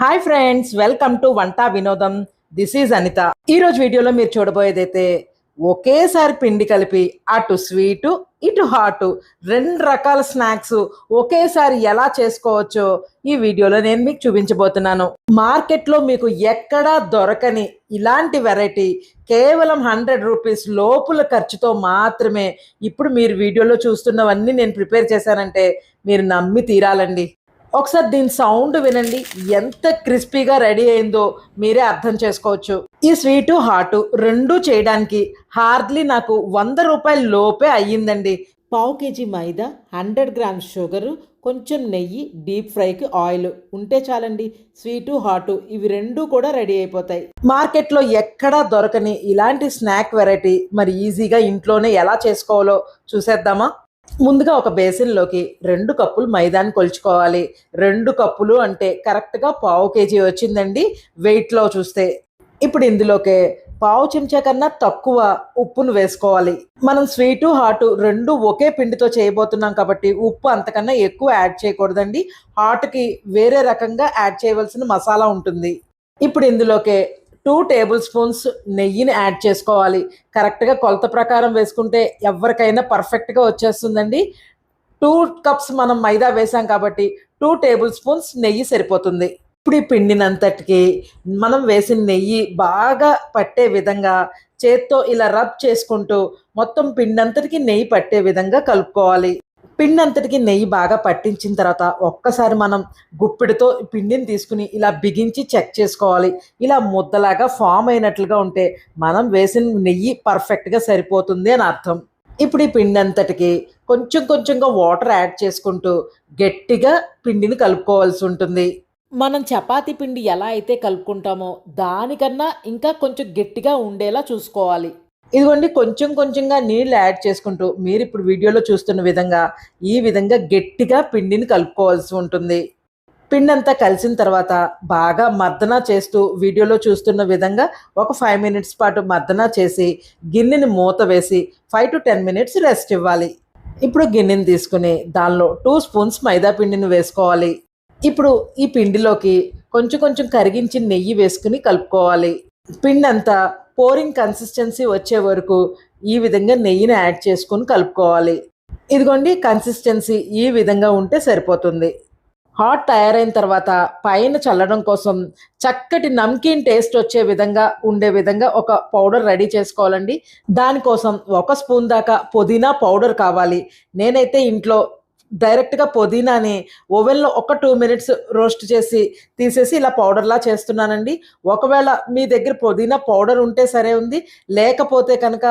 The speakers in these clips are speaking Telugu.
హాయ్ ఫ్రెండ్స్ వెల్కమ్ టు వంట వినోదం. దిస్ ఈజ్ అనిత ఈ రోజు వీడియోలో మీరు చూడబోయేదైతే ఒకేసారి పిండి కలిపి అటు స్వీటు ఇటు హాటు రెండు రకాల స్నాక్స్ ఒకేసారి ఎలా చేసుకోవచ్చో ఈ వీడియోలో నేను మీకు చూపించబోతున్నాను. మార్కెట్లో మీకు ఎక్కడా దొరకని ఇలాంటి వెరైటీ కేవలం హండ్రెడ్ రూపీస్ లోపుల ఖర్చుతో మాత్రమే ఇప్పుడు మీరు వీడియోలో చూస్తున్నవన్నీ నేను ప్రిపేర్ చేశానంటే మీరు నమ్మి తీరాలండి. ఒకసారి దీని సౌండ్ వినండి. ఎంత క్రిస్పీగా రెడీ అయిందో మీరే అర్థం చేసుకోవచ్చు. ఈ స్వీటు హాటు రెండు చేయడానికి హార్డ్లీ నాకు వంద రూపాయల లోపే అయ్యిందండి. పావు KG maida hundred grams sugar కొంచెం నెయ్యి డీప్ ఫ్రైకి ఆయిల్ ఉంటే చాలండి. స్వీటు హాటు ఇవి రెండు కూడా రెడీ అయిపోతాయి. మార్కెట్లో ఎక్కడా దొరకని ఇలాంటి స్నాక్ వెరైటీ మరి ఈజీగా ఇంట్లోనే ఎలా చేసుకోవాలో చూసేద్దామా? ముందుగా ఒక బేసిన్లోకి రెండు కప్పులు మైదాన్ని కొలుచుకోవాలి. రెండు కప్పులు అంటే కరెక్ట్గా పావు కేజీ వచ్చిందండి వెయిట్లో చూస్తే. ఇప్పుడు ఇందులోకే పావు చెంచా కన్నా తక్కువ ఉప్పును వేసుకోవాలి. మనం స్వీటు హాటు రెండు ఒకే పిండితో చేయబోతున్నాం కాబట్టి ఉప్పు అంతకన్నా ఎక్కువ యాడ్ చేయకూడదండి. హాట్కి వేరే రకంగా యాడ్ చేయవలసిన మసాలా ఉంటుంది. ఇప్పుడు ఇందులోకే టూ టేబుల్ స్పూన్స్ నెయ్యిని యాడ్ చేసుకోవాలి. కరెక్ట్గా కొలత ప్రకారం వేసుకుంటే ఎవరికైనా పర్ఫెక్ట్గా వచ్చేస్తుందండి. టూ కప్స్ మనం మైదా వేసాం కాబట్టి టూ టేబుల్ స్పూన్స్ నెయ్యి సరిపోతుంది. ఇప్పుడు ఈ పిండినంతటికి మనం వేసిన నెయ్యి బాగా పట్టే విధంగా చేత్తో ఇలా రబ్ చేసుకుంటూ మొత్తం పిండి అంతటికి నెయ్యి పట్టే విధంగా కలుపుకోవాలి. పిండి అంతటికి నెయ్యి బాగా పట్టించిన తర్వాత ఒక్కసారి మనం గుప్పిడితో పిండిని తీసుకుని ఇలా బిగించి చెక్ చేసుకోవాలి. ఇలా ముద్దలాగా ఫామ్ అయినట్లుగా ఉంటే మనం వేసిన నెయ్యి పర్ఫెక్ట్గా సరిపోతుంది అని అర్థం. ఇప్పుడు ఈ పిండి అంతటికి కొంచెం కొంచెంగా వాటర్ యాడ్ చేసుకుంటూ గట్టిగా పిండిని కలుపుకోవాల్సి ఉంటుంది. మనం చపాతీ పిండి ఎలా అయితే కలుపుకుంటామో దానికన్నా ఇంకా కొంచెం గట్టిగా ఉండేలా చూసుకోవాలి. ఇదిగోండి కొంచెం కొంచెంగా నీళ్ళు యాడ్ చేసుకుంటూ మీరు ఇప్పుడు వీడియోలో చూస్తున్న విధంగా ఈ విధంగా గట్టిగా పిండిని కలుపుకోవాల్సి ఉంటుంది. పిండి అంతా కలిసిన తర్వాత బాగా మర్దన చేస్తూ వీడియోలో చూస్తున్న విధంగా ఒక ఫైవ్ మినిట్స్ పాటు మర్దన చేసి గిన్నెని మూత వేసి five to ten minutes rest ఇవ్వాలి. ఇప్పుడు గిన్నెని తీసుకుని దానిలో టూ స్పూన్స్ మైదా పిండిని వేసుకోవాలి. ఇప్పుడు ఈ పిండిలోకి కొంచెం కొంచెం కరిగించి నెయ్యి వేసుకుని కలుపుకోవాలి. పిండి అంతా పోరింగ్ కన్సిస్టెన్సీ వచ్చే వరకు ఈ విధంగా నెయ్యిని యాడ్ చేసుకొని కలుపుకోవాలి. ఇదిగోండి కన్సిస్టెన్సీ ఈ విధంగా ఉంటే సరిపోతుంది. హాట్ తయారైన తర్వాత పైన చల్లడం కోసం చక్కటి నమ్కీన్ టేస్ట్ వచ్చే విధంగా ఉండే విధంగా ఒక పౌడర్ రెడీ చేసుకోవాలండి. దానికోసం ఒక స్పూన్ దాకా పుదీనా పౌడర్ కావాలి. నేనైతే ఇంట్లో డైరెక్ట్గా పుదీనాని ఓవెన్లో ఒక టూ మినిట్స్ రోస్ట్ చేసి తీసేసి ఇలా పౌడర్లా చేస్తున్నానండి. ఒకవేళ మీ దగ్గర పుదీనా పౌడర్ ఉంటే సరే ఉంది. లేకపోతే కనుక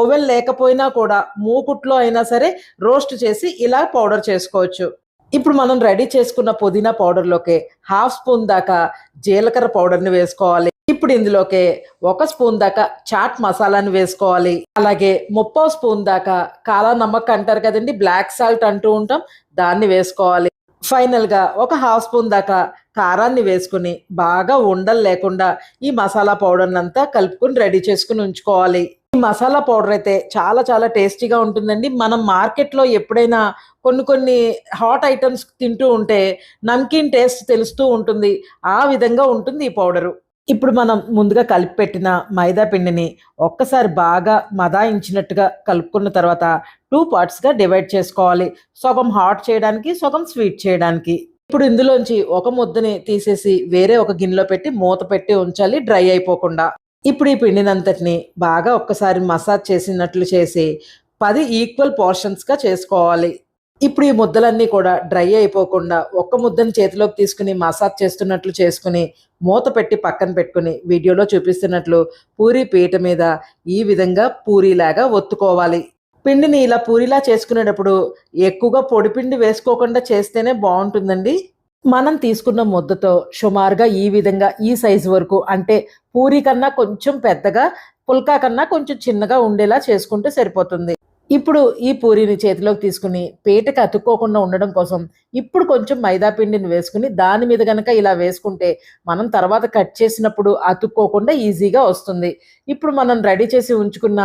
ఓవెన్ లేకపోయినా కూడా మూకుట్లో అయినా సరే రోస్ట్ చేసి ఇలా పౌడర్ చేసుకోవచ్చు. ఇప్పుడు మనం రెడీ చేసుకున్న పుదీనా పౌడర్లోకి హాఫ్ స్పూన్ దాకా జీలకర్ర పౌడర్ని వేసుకోవాలి. ఇప్పుడు ఇందులోకి ఒక స్పూన్ దాకా చాట్ మసాలాని వేసుకోవాలి. అలాగే ముప్పో స్పూన్ దాకా కాలా నమ్మక్ అంటారు కదండి బ్లాక్ సాల్ట్ అంటూ ఉంటాం దాన్ని వేసుకోవాలి. ఫైనల్గా ఒక హాఫ్ స్పూన్ దాకా కారాన్ని వేసుకుని బాగా ఉండలు లేకుండా ఈ మసాలా పౌడర్ని అంతా కలుపుకుని రెడీ చేసుకుని ఉంచుకోవాలి. మసాలా పౌడర్ అయితే చాలా చాలా టేస్టీగా ఉంటుందండి. మనం మార్కెట్లో ఎప్పుడైనా కొన్ని కొన్ని హాట్ ఐటమ్స్ తింటూ ఉంటే నమ్కీన్ టేస్ట్ తెలుస్తూ ఉంటుంది. ఆ విధంగా ఉంటుంది ఈ పౌడరు. ఇప్పుడు మనం ముందుగా కలిపి పెట్టిన మైదా పిండిని ఒక్కసారి బాగా మదాయించినట్టుగా కలుపుకున్న తర్వాత టూ పార్ట్స్గా డివైడ్ చేసుకోవాలి. సగం హాట్ చేయడానికి సగం స్వీట్ చేయడానికి. ఇప్పుడు ఇందులోంచి ఒక ముద్దని తీసేసి వేరే ఒక గిన్నెలో పెట్టి మూత పెట్టి ఉంచాలి. డ్రై అయిపోకుండా. ఇప్పుడు ఈ పిండినంతటిని బాగా ఒక్కసారి మసాజ్ చేసినట్లు చేసి పది ఈక్వల్ పోర్షన్స్గా చేసుకోవాలి. ఇప్పుడు ఈ ముద్దలన్నీ కూడా డ్రై అయిపోకుండా ఒక్క ముద్దని చేతిలోకి తీసుకుని మసాజ్ చేస్తున్నట్లు చేసుకుని మూత పెట్టి పక్కన పెట్టుకుని వీడియోలో చూపిస్తున్నట్లు పూరి పీట మీద ఈ విధంగా పూరీలాగా ఒత్తుకోవాలి. పిండిని ఇలా పూరిలా చేసుకునేటప్పుడు ఎక్కువగా పొడిపిండి వేసుకోకుండా చేస్తేనే బాగుంటుందండి. మనం తీసుకున్న ముద్దతో సుమారుగా ఈ విధంగా ఈ సైజు వరకు అంటే పూరి కన్నా కొంచెం పెద్దగా పుల్కా కన్నా కొంచెం చిన్నగా ఉండేలా చేసుకుంటే సరిపోతుంది. ఇప్పుడు ఈ పూరీని చేతిలోకి తీసుకుని పీటకి అతుక్కోకుండా ఉండడం కోసం ఇప్పుడు కొంచెం మైదా పిండిని వేసుకుని దాని మీద కనుక ఇలా వేసుకుంటే మనం తర్వాత కట్ చేసినప్పుడు అతుక్కోకుండా ఈజీగా వస్తుంది. ఇప్పుడు మనం రెడీ చేసి ఉంచుకున్న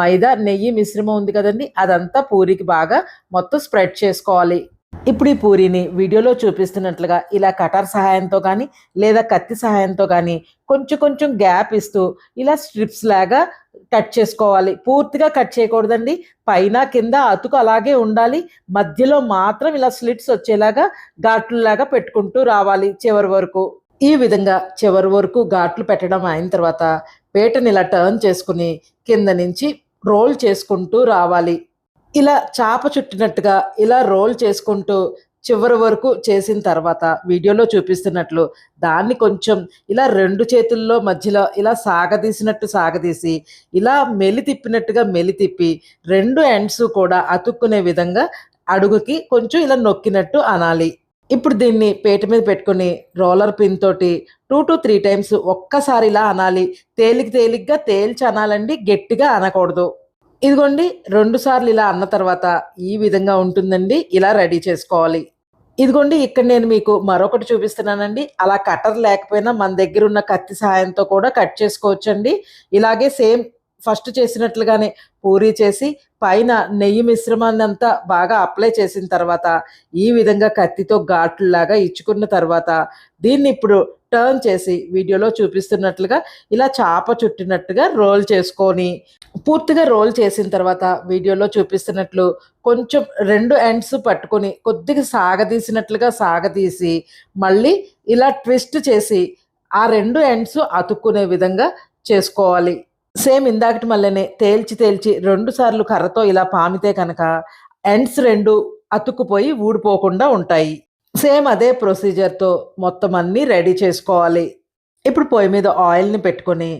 మైదా నెయ్యి మిశ్రమం ఉంది కదండి అదంతా పూరికి బాగా మొత్తం స్ప్రెడ్ చేసుకోవాలి. ఇప్పుడు ఈ పూరీని వీడియోలో చూపిస్తున్నట్లుగా ఇలా కటార్ సహాయంతో కానీ లేదా కత్తి సహాయంతో కానీ కొంచెం కొంచెం గ్యాప్ ఇస్తూ ఇలా స్ట్రిప్స్ లాగా కట్ చేసుకోవాలి. పూర్తిగా కట్ చేయకూడదండి. పైన కింద అతుకు అలాగే ఉండాలి. మధ్యలో మాత్రం ఇలా స్లిట్స్ వచ్చేలాగా ఘాట్లులాగా పెట్టుకుంటూ రావాలి చివరి వరకు. ఈ విధంగా చివరి వరకు ఘాట్లు పెట్టడం అయిన తర్వాత పేటని ఇలా టర్న్ చేసుకుని కింద నుంచి రోల్ చేసుకుంటూ రావాలి. ఇలా చాప చుట్టినట్టుగా ఇలా రోల్ చేసుకుంటూ చివరి వరకు చేసిన తర్వాత వీడియోలో చూపిస్తున్నట్లు దాన్ని కొంచెం ఇలా రెండు చేతుల్లో మధ్యలో ఇలా సాగదీసినట్టు సాగదీసి ఇలా మెలి తిప్పినట్టుగా మెలి తిప్పి రెండు ఎండ్స్ కూడా అతుక్కునే విధంగా అడుగుకి కొంచెం ఇలా నొక్కినట్టు అనాలి. ఇప్పుడు దీన్ని పేట మీద పెట్టుకుని రోలర్ పిన్ తోటి టూ టు త్రీ టైమ్స్ ఒక్కసారి ఇలా అనాలి. తేలిక తేలిగ్గా తేల్చి అనాలండి గట్టిగా అనకూడదు. ఇదిగోండి రెండు సార్లు ఇలా అన్న తర్వాత ఈ విధంగా ఉంటుందండి. ఇలా రెడీ చేసుకోవాలి. ఇదిగోండి ఇక్కడ నేను మీకు మరొకటి చూపిస్తున్నానండి. అలా కటర్ లేకపోయినా మన దగ్గర ఉన్న కత్తి సహాయంతో కూడా కట్ చేసుకోవచ్చండి. ఇలాగే సేమ్ ఫస్ట్ చేసినట్లుగానే పూరీ చేసి పైన నెయ్యి మిశ్రమాన్ని అంతా బాగా అప్లై చేసిన తర్వాత ఈ విధంగా కత్తితో ఘాట్లులాగా ఇచ్చుకున్న తర్వాత దీన్ని ఇప్పుడు టర్న్ చేసి వీడియోలో చూపిస్తున్నట్లుగా ఇలా చాప చుట్టినట్టుగా రోల్ చేసుకొని పూర్తిగా రోల్ చేసిన తర్వాత వీడియోలో చూపిస్తున్నట్లు కొంచెం రెండు ఎండ్స్ పట్టుకొని కొద్దిగా సాగదీసినట్లుగా సాగదీసి మళ్ళీ ఇలా ట్విస్ట్ చేసి ఆ రెండు ఎండ్స్ అతుక్కునే విధంగా చేసుకోవాలి. సేమ్ ఇందాకటి మళ్ళీనే తేల్చి తేల్చి రెండు సార్లు కర్రతో ఇలా పామితే కనుక ఎండ్స్ రెండు అతుక్కుపోయి ఊడిపోకుండా ఉంటాయి. సేమ్ అదే ప్రొసీజర్తో మొత్తం అన్నీ రెడీ చేసుకోవాలి. ఇప్పుడు పొయ్యి మీద ఆయిల్ని పెట్టుకొని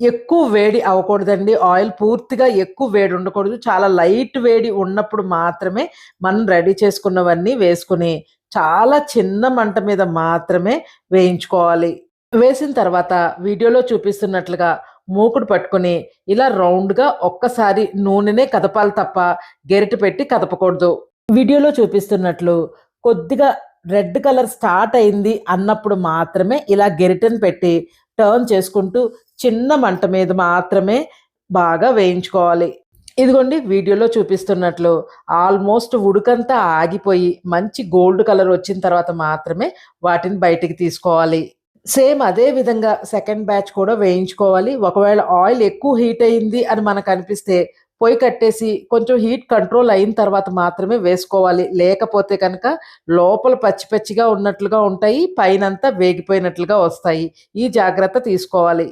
ఎక్కువ వేడి అవ్వకూడదండి. ఆయిల్ పూర్తిగా ఎక్కువ వేడి ఉండకూడదు. చాలా లైట్ వేడి ఉన్నప్పుడు మాత్రమే మనం రెడీ చేసుకున్నవన్నీ వేసుకుని చాలా చిన్న మంట మీద మాత్రమే వేయించుకోవాలి. వేసిన తర్వాత వీడియోలో చూపిస్తున్నట్లుగా మూకుడు పట్టుకొని ఇలా రౌండ్గా ఒక్కసారి నూనెనే కదపాలి తప్ప గెరిట పెట్టి కదపకూడదు. వీడియోలో చూపిస్తున్నట్లు కొద్దిగా రెడ్ కలర్ స్టార్ట్ అయింది అన్నప్పుడు మాత్రమే ఇలా గెరిటను పెట్టి టర్న్ చేసుకుంటూ చిన్న మంట మీద మాత్రమే బాగా వేయించుకోవాలి. ఇదిగోండి వీడియోలో చూపిస్తున్నట్లు ఆల్మోస్ట్ ఉడుకంతా ఆగిపోయి మంచి గోల్డ్ కలర్ వచ్చిన తర్వాత మాత్రమే వాటిని బయటికి తీసుకోవాలి. సేమ్ అదే విధంగా సెకండ్ బ్యాచ్ కూడా వేయించుకోవాలి. ఒకవేళ ఆయిల్ ఎక్కువ హీట్ అయింది అని మనకు అనిపిస్తే పొయ్యి కట్టేసి కొంచెం హీట్ కంట్రోల్ అయిన తర్వాత మాత్రమే వేసుకోవాలి. లేకపోతే కనుక లోపల పచ్చి పచ్చిగా ఉన్నట్లుగా ఉంటాయి పైనంతా వేగిపోయినట్లుగా వస్తాయి. ఈ జాగ్రత్త తీసుకోవాలి.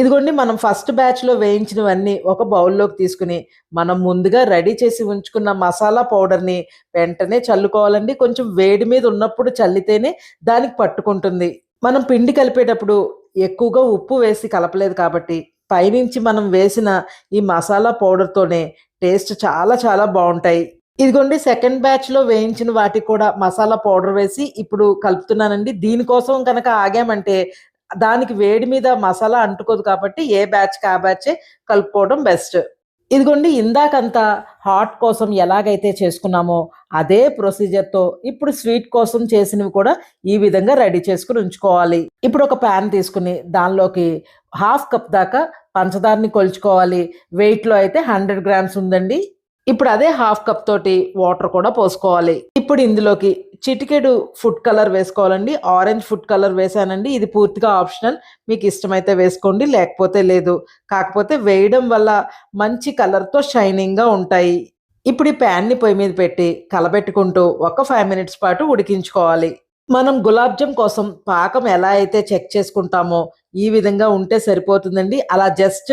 ఇదిగోండి మనం ఫస్ట్ బ్యాచ్లో వేయించినవన్నీ ఒక బౌల్లోకి తీసుకుని మనం ముందుగా రెడీ చేసి ఉంచుకున్న మసాలా పౌడర్ని వెంటనే చల్లుకోవాలండి. కొంచెం వేడి మీద ఉన్నప్పుడు చల్లితేనే దానికి పట్టుకుంటుంది. మనం పిండి కలిపేటప్పుడు ఎక్కువగా ఉప్పు వేసి కలపలేదు కాబట్టి పైనుంచి మనం వేసిన ఈ మసాలా పౌడర్తోనే టేస్ట్ చాలా చాలా బాగుంటాయి. ఇదిగోండి సెకండ్ బ్యాచ్లో వేయించిన వాటికి కూడా మసాలా పౌడర్ వేసి ఇప్పుడు కలుపుతున్నానండి. దీనికోసం కనుక ఆగామంటే దానికి వేడి మీద మసాలా అంటుకోదు కాబట్టి ఏ బ్యాచ్కి ఆ బ్యాచే కలుపుకోవడం బెస్ట్. ఇదిగోండి ఇందాకంతా హాట్ కోసం ఎలాగైతే చేసుకున్నామో అదే ప్రొసీజర్తో ఇప్పుడు స్వీట్ కోసం చేసినవి కూడా ఈ విధంగా రెడీ చేసుకుని ఉంచుకోవాలి. ఇప్పుడు ఒక ప్యాన్ తీసుకుని దానిలోకి హాఫ్ కప్ దాకా పంచదారని కొలుచుకోవాలి. వెయిట్లో అయితే హండ్రెడ్ గ్రామ్స్ ఉందండి. ఇప్పుడు అదే హాఫ్ కప్ తోటి వాటర్ కూడా పోసుకోవాలి. ఇప్పుడు ఇందులోకి చిటికెడు ఫుడ్ కలర్ వేసుకోవాలండి. ఆరెంజ్ ఫుడ్ కలర్ వేసానండి. ఇది పూర్తిగా ఆప్షనల్. మీకు ఇష్టమైతే వేసుకోండి లేకపోతే లేదు. కాకపోతే వేయడం వల్ల మంచి కలర్తో షైనింగ్గా ఉంటాయి. ఇప్పుడు ఈ ప్యాన్ని పొయ్యి మీద పెట్టి కలబెట్టుకుంటూ ఒక ఫైవ్ మినిట్స్ పాటు ఉడికించుకోవాలి. మనం గులాబ్ జామ్ కోసం పాకం ఎలా అయితే చెక్ చేసుకుంటామో ఈ విధంగా ఉంటే సరిపోతుందండి. అలా జస్ట్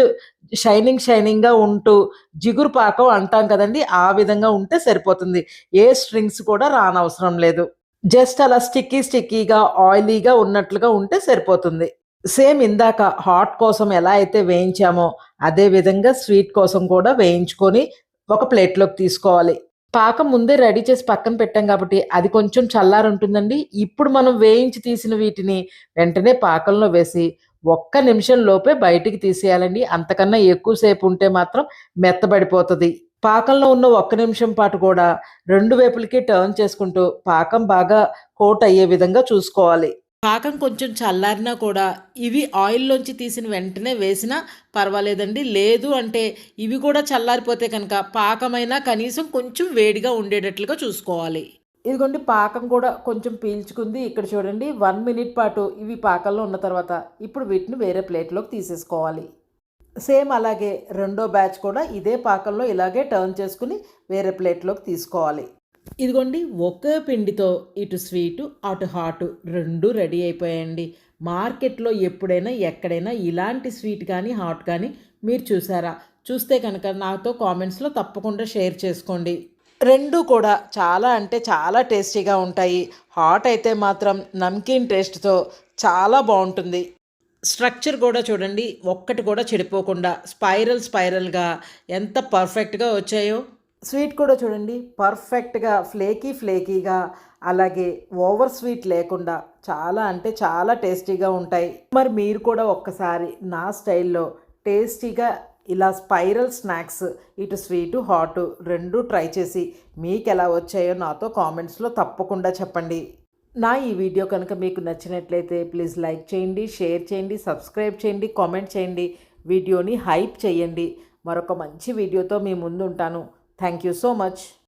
షైనింగ్ షైనింగ్గా ఉంటూ జిగురు పాకం అంటాం కదండి ఆ విధంగా ఉంటే సరిపోతుంది. ఏ స్ట్రింగ్స్ కూడా రానవసరం లేదు. జస్ట్ అలా స్టిక్కీ స్టిక్కీగా ఆయిలీగా ఉన్నట్లుగా ఉంటే సరిపోతుంది. సేమ్ ఇందాక హాట్ కోసం ఎలా అయితే వేయించామో అదే విధంగా స్వీట్ కోసం కూడా వేయించుకొని ఒక ప్లేట్లోకి తీసుకోవాలి. పాకం ముందే రెడీ చేసి పక్కన పెట్టాం కాబట్టి అది కొంచెం చల్లారి ఉంటుందండి ఇప్పుడు మనం వేయించి తీసిన వీటిని వెంటనే పాకంలో వేసి ఒక్క నిమిషం లోపే బయటికి తీసేయాలండి. అంతకన్నా ఎక్కువసేపు ఉంటే మాత్రం మెత్తబడిపోతుంది. పాకంలో ఉన్న ఒక్క నిమిషం పాటు కూడా రెండు వైపులకి టర్న్ చేసుకుంటూ పాకం బాగా కోట్ అయ్యే విధంగా చూసుకోవాలి. పాకం కొంచెం చల్లారినా కూడా ఇవి ఆయిల్లోంచి తీసిన వెంటనే వేసినా పర్వాలేదండి. లేదు అంటే ఇవి కూడా చల్లారిపోతే కనుక పాకమైనా కనీసం కొంచెం వేడిగా ఉండేటట్లుగా చూసుకోవాలి. ఇదిగోండి పాకం కూడా కొంచెం పీల్చుకుంది. ఇక్కడ చూడండి వన్ మినిట్ పాటు ఇవి పాకంలో ఉన్న తర్వాత ఇప్పుడు వీటిని వేరే ప్లేట్లోకి తీసేసుకోవాలి. సేమ్ అలాగే రెండో బ్యాచ్ కూడా ఇదే పాకంలో ఇలాగే టర్న్ చేసుకుని వేరే ప్లేట్లోకి తీసుకోవాలి. ఇదిగోండి ఒకే పిండితో ఇటు స్వీటు అటు హాటు రెండు రెడీ అయిపోయాయండి. మార్కెట్లో ఎప్పుడైనా ఎక్కడైనా ఇలాంటి స్వీట్ కానీ హాట్ కానీ మీరు చూసారా? చూస్తే కనుక నాతో కామెంట్స్లో తప్పకుండా షేర్ చేసుకోండి. రెండు కూడా చాలా అంటే చాలా టేస్టీగా ఉంటాయి. హాట్ అయితే మాత్రం నమ్కీన్ టేస్ట్తో చాలా బాగుంటుంది. స్ట్రక్చర్ కూడా చూడండి ఒక్కటి కూడా చెడిపోకుండా స్పైరల్ స్పైరల్గా ఎంత పర్ఫెక్ట్గా వచ్చాయో. స్వీట్ కూడా చూడండి పర్ఫెక్ట్గా ఫ్లేకీ ఫ్లేకీగా అలాగే ఓవర్ స్వీట్ లేకుండా చాలా అంటే చాలా టేస్టీగా ఉంటాయి. మరి మీరు కూడా ఒక్కసారి నా స్టైల్లో టేస్టీగా ఇలా స్పైరల్ స్నాక్స్ ఇటు స్వీటు హాటు రెండు ట్రై చేసి మీకు ఎలా వచ్చాయో నాతో కామెంట్స్లో తప్పకుండా చెప్పండి. నా ఈ వీడియో కనుక మీకు నచ్చినట్లయితే ప్లీజ్ లైక్ చేయండి షేర్ చేయండి సబ్స్క్రైబ్ చేయండి కామెంట్ చేయండి వీడియోని హైప్ చేయండి. మరొక మంచి వీడియోతో మీ ముందు ఉంటాను Thank you so much.